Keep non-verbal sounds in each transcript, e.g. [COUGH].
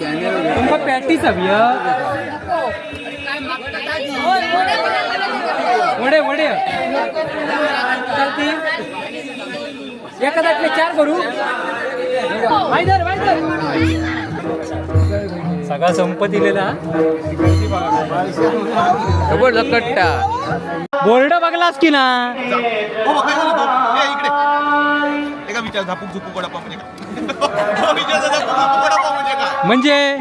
तुमका पॅटीच हवी हं? वडे वडे. चालती. एका दाटले चार करू वायदर वायदर. सगळा संप दिलेला बोर्ड बघलास की ना? विचार झापूक झुपूक वडापाव म्हणजे काय? तो [LAUGHS] विचार झापूक झुपूक वडापाव म्हणजे काय? म्हणजे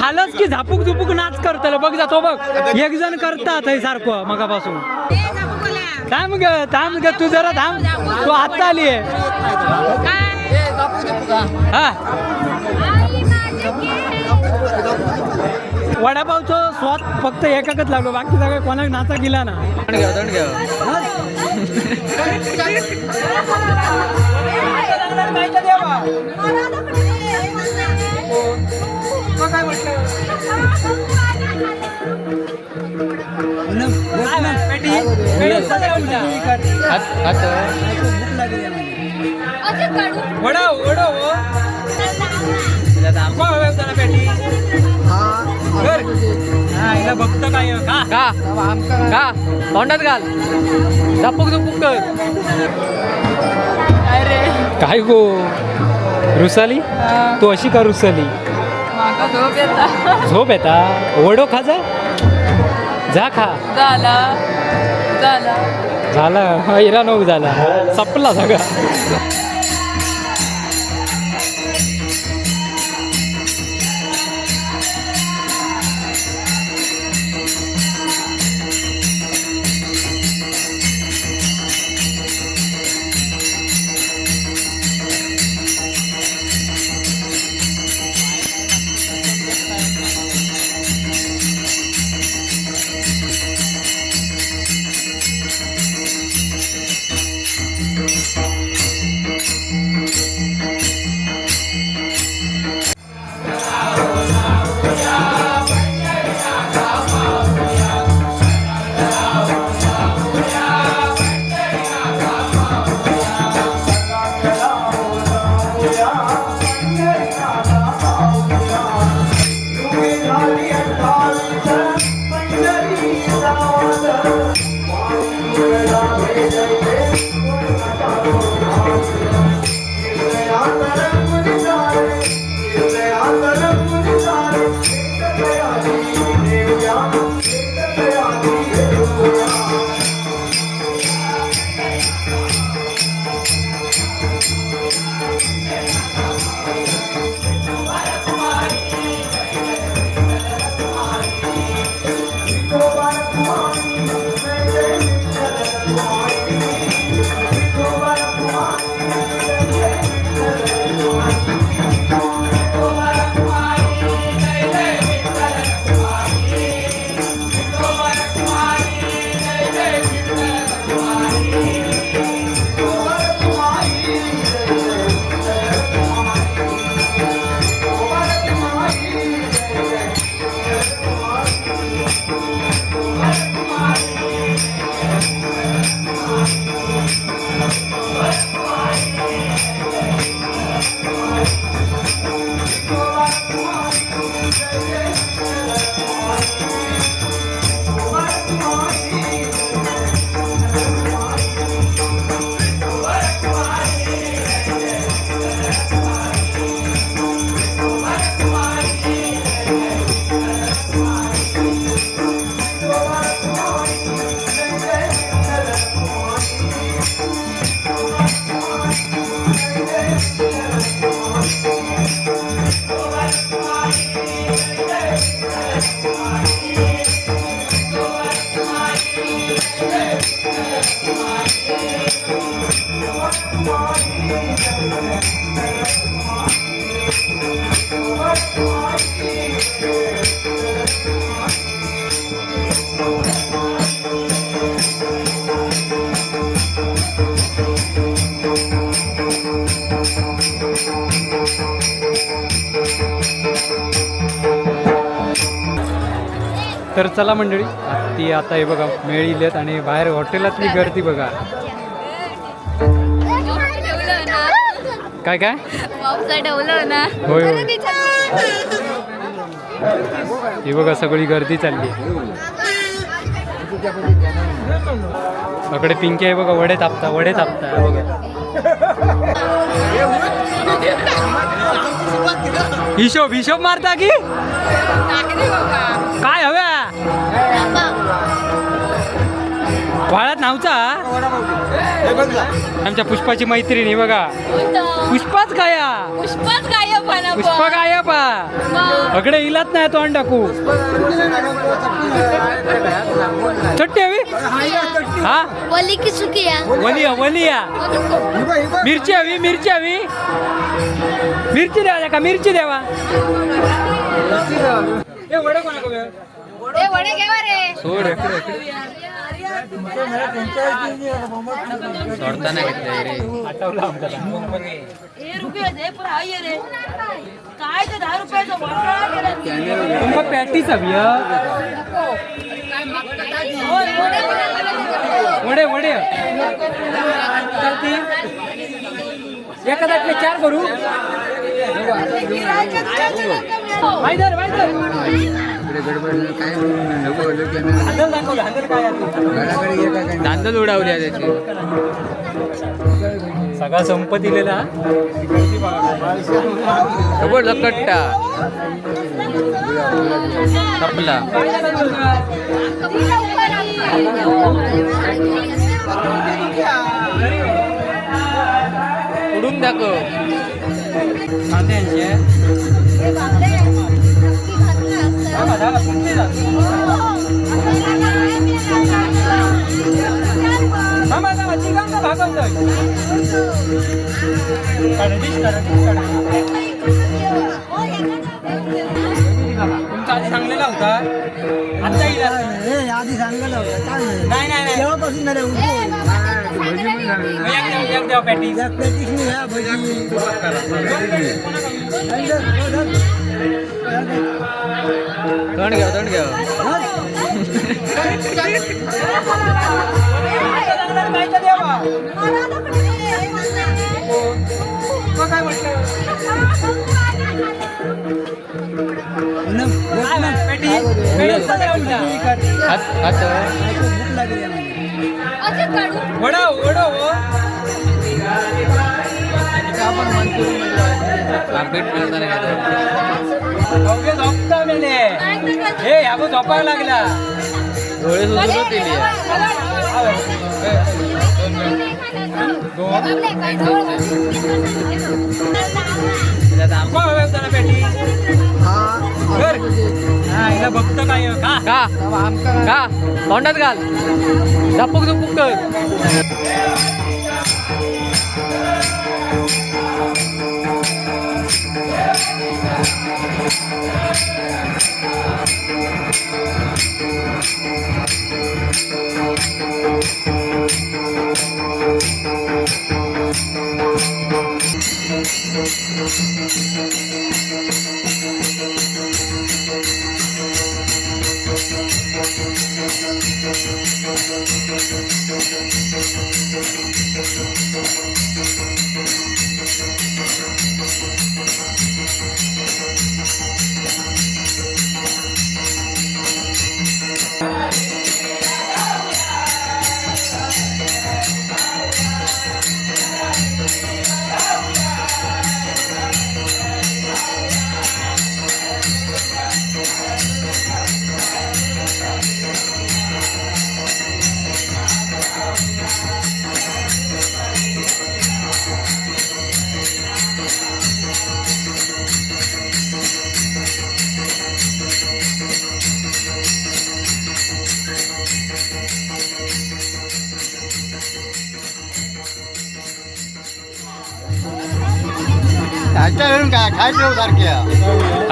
खालच की झापूक झुपूक नाच करतलं. बघ जातो बघ. एक जण करतात हे सारखं मगापासून. थांब ग थांब ग तू जरा थांब. तू आता आली हा. वडापावचं स्वाद फक्त एकाकच लागलो. बाकी सगळं कोणाक नाचा गेला ना. दंड घ्या [LAUGHS] [LAUGHS] दंड घ्या हात हात वडा वडा हो. कोण हवे त्याला पेटी. कर. हा, हिला बघतो काय का? का? का? तोंडात घाल. झपूक झपूक कर काय गो? रुसाली? तू अशी का रुसाली? झोप येता. वडो खा जा. जा खा. झाला. झाला. झाला. हिरा नऊ झाला. संपला सगळा. तर चला मंडळी ती आता हे बघा मेळीलेत आणि बाहेर हॉटेलातली गर्दी बघा. काय काय? होय होय. ही बघा सगळी गर्दी चालली. अकडे पिंकी आहे बघा वडे तापता वडे तापता बघा. हिशोब हिशोब मारता की? काय हव्या? वाळ्यात नावचा? आमच्या पुष्पाची मैत्रीण ही बघा. पुष्पाच काया पुष्पच गायब आहे ना पुष्पा काय पा मग. अकडे इलाच नाही तोंड टाकू चट्टी हवी? हा? वली की सुकी वलिया वलिया. मिरची हवी मिरची हवी? मिरची द्यावा का? मिरची द्यावा ए, वडे कोणाकडे? ए वडे घेवा रे सोड. सोडताना घेतलंय रे. हे रुपये दे पण हाय रे. काय ते दहा रुपयाचं वाटोळा केला तुमका पॅटीच हवी हं? वडे वडे. तर ती एका दाटले चार करू वायदर वायदर दाखवलं हांदल काय आहे? ते? दांदल उडावली त्याची. सगळा संप दिलेला. खबर कट्टा. संपला. उडून दाखव. कांद्यांचे थांबा, थांबा, तुमची जा. थांबा, थांबा, तिघांचा भागवतोय. काढा, dish काढा, dish काढा. तुमचा आधी सांगलेला होता आता येईल नाही नाही नाही मग एक द्या, एक द्या पॅटीस. तोंड घ्या द्या उलटा. हात हात वडा वडा झोपता मेले. हे ह्या बघ झोपायला लागला. डोळे. हा, हिला बघतं काय का? का? का? तोंडात घाल. झपूक झपूक कर. काय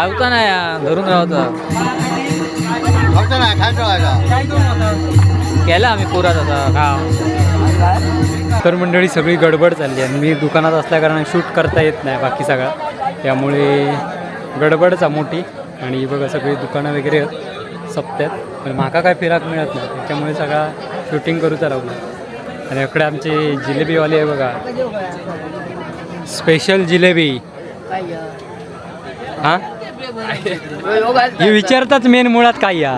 खावता नाही हा, धरून राहता. फक्त नाही काय ठेवायला केला आम्ही पुरात आता खा तर मंडळी सगळी गडबड चालली आहे. मी दुकानात असल्या कारणाने शूट करता येत नाही बाकी सगळा. त्यामुळे गडबडच आहे मोठी. आणि बघा सगळी दुकानं वगैरे सपत्यात. पण माका काय फिराक मिळत नाही. त्याच्यामुळे सगळा शूटिंग करूचा राहू आणि इकडे आमचे जिलेबीवाले आहे बघा. स्पेशल जिलेबी. हां? हे विचारताच मेन मुळात काय या.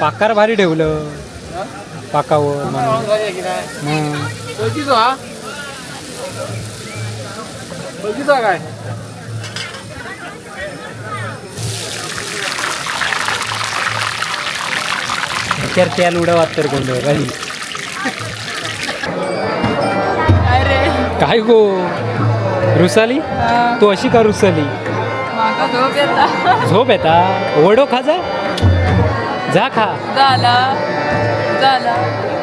पाकार भारी ठेवलं. पाकावर. काय विचार तेल उडवात तर कोण काही काय गो? रुसाली? तू अशी का रुसाली? माका झोप येता. झोप येता? वडो खा जा. जा खा. झाला. झाला.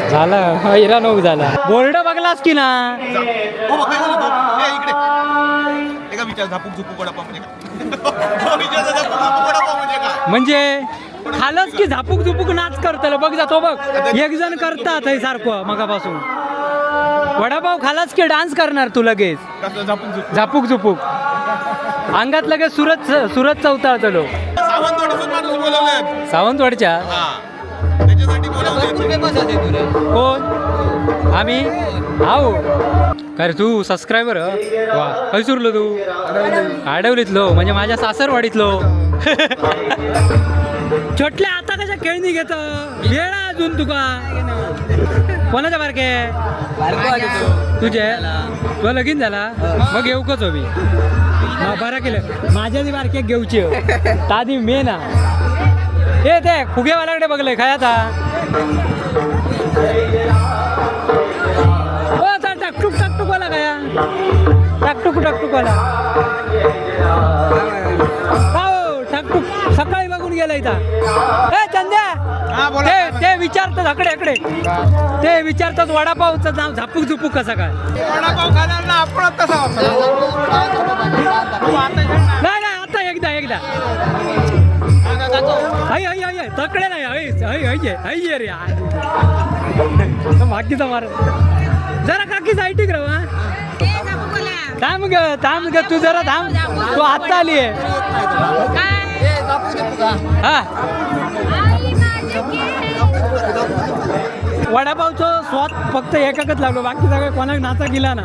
झाला. हिरा नोक झाला. बोर्ड बघलास की ना? हो बघ, काय झालं तो? ए, इकडे. एका विचार झापूक झुपूक वडापाव म्हणजे काय [LAUGHS] विचार झापूक झुपूक वडापाव म्हणजे काय म्हणजे खालच की झापूक झुपूक नाच करतलं? बघ जातो बघ. एक जण करतात हे सारखं मगापासून. वडापाव खालाच की डान्स करणार तू लगेच? झापूक झुपूक? अंगात लगेच सुरत सुरत चौथा चलो सावंतवाडीच्या? हा. कोण? आम्ही? आहो काय रे तू सबस्क्रायबर वा. खय सुरलो तू आडवलीतलो म्हणजे माझ्या सासरवाडीतलो [LAUGHS] छोटल्या आता कशा खेळणी घेत? वेळ अजून तुका? कोणाच्या बारके? तुझे? तुला लगीन झाला? मग येऊ कच हो मी. बरं केलं. माझ्या ती बारके घेऊची हो. तादी मे ना. हे ते फुगेवाल्याकडे बघलंय काय आता? हो आता वाला काय? टाकटूक टाकटूक वाला. हो टाकटूक. सकाळी बघून गेला इथं. ते ते विचारतात अकडे अकडे ते विचारतात वडापावचं नाव झापूक झुपूक कसं काय? नाही नाही आता एकदा एकदा. हाय हाय हाय तकडे नाही हाय हाय हाय ये, हाय ये रे बाकीचा मार जरा काकी साईटिक राव हा. थांब ग थांब ग तू जरा थांब. तू आता आली आहे. हा. वडापावचं स्वाद फक्त एकाकच लागलो. बाकी सगळं कोणाक नाचा गेला ना.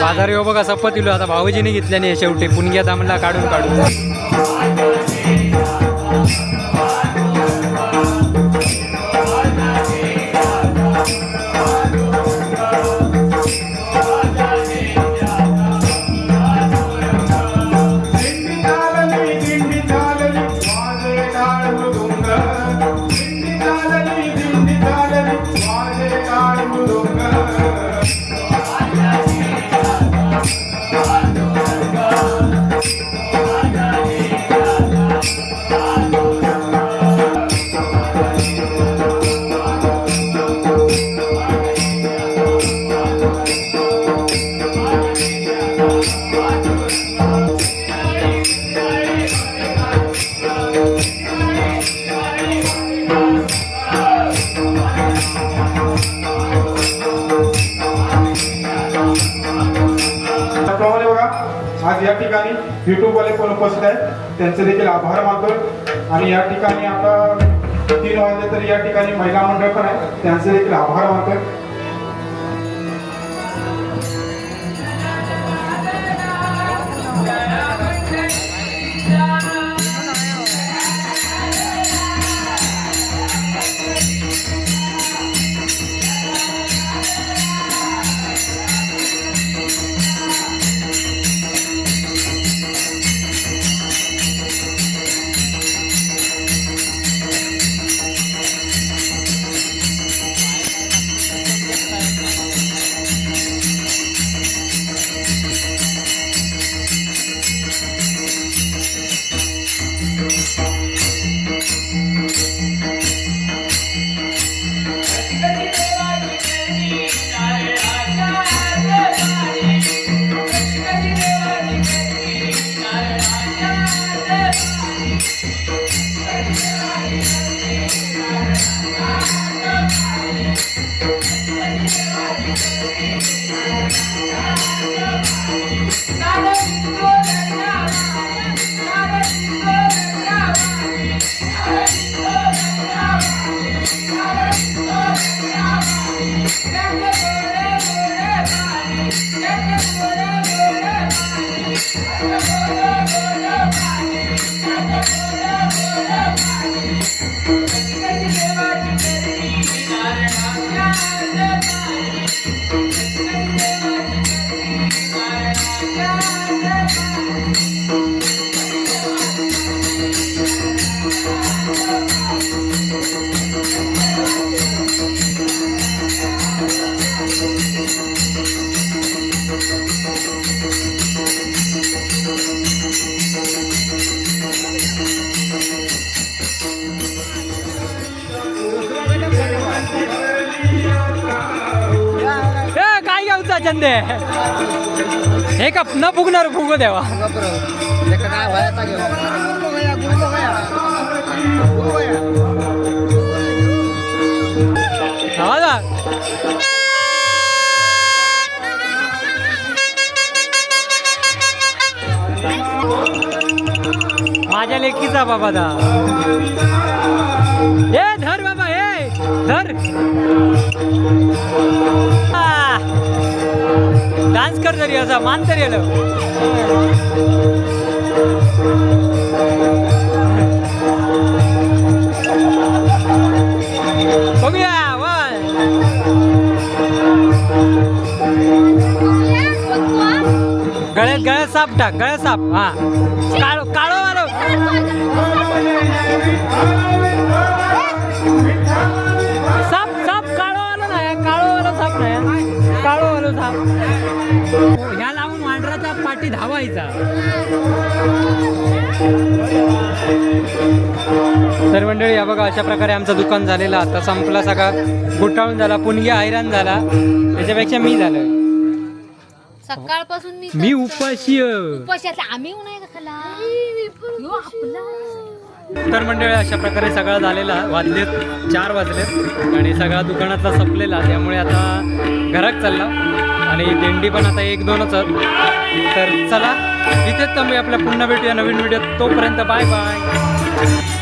बाजार येऊ बघा सप्पत इलो. आता भाऊजीने घेतल्याने शेवटी. पुणग्या दामला काढून काढून. उपस्थित आहेत. त्यांचे देखील आभार मानतो. आणि या ठिकाणी आता तीन वाजले तरी या ठिकाणी महिला मंडळ पण आहे त्यांचे देखील आभार मानतोय Thank you. दे हे का न फुगणार फुगू देवा हा माझ्या लेकीचा बाबा दा ए धर बाबा ए धर डान्स कर तरी असा मान तरी आलं बघूया वन गळ्यात गळ्यात साप साप ह्या लावून वांडराच्या पाठी धावायचा. तर मंडळी या बघा अशा प्रकारे आमचं दुकान झालेलं आता संपला सगळा. गुटाळून झाला पुणग्या हैराण झाला. त्याच्यापेक्षा मी झालं सकाळपासून मी उपाशी. उपाशातला आम्ही नाही का खाला तर मंडळी अशा प्रकारे सगळं झालेला वाजलेत चार वाजलेत आणि सगळा दुकानातला संपलेला त्यामुळे आता घरात चालला आणि दिंडी पण आता एक दोनच तर चला इथेच थांबूया आपल्या पुन्हा भेटूया नवीन व्हिडिओ तोपर्यंत बाय बाय.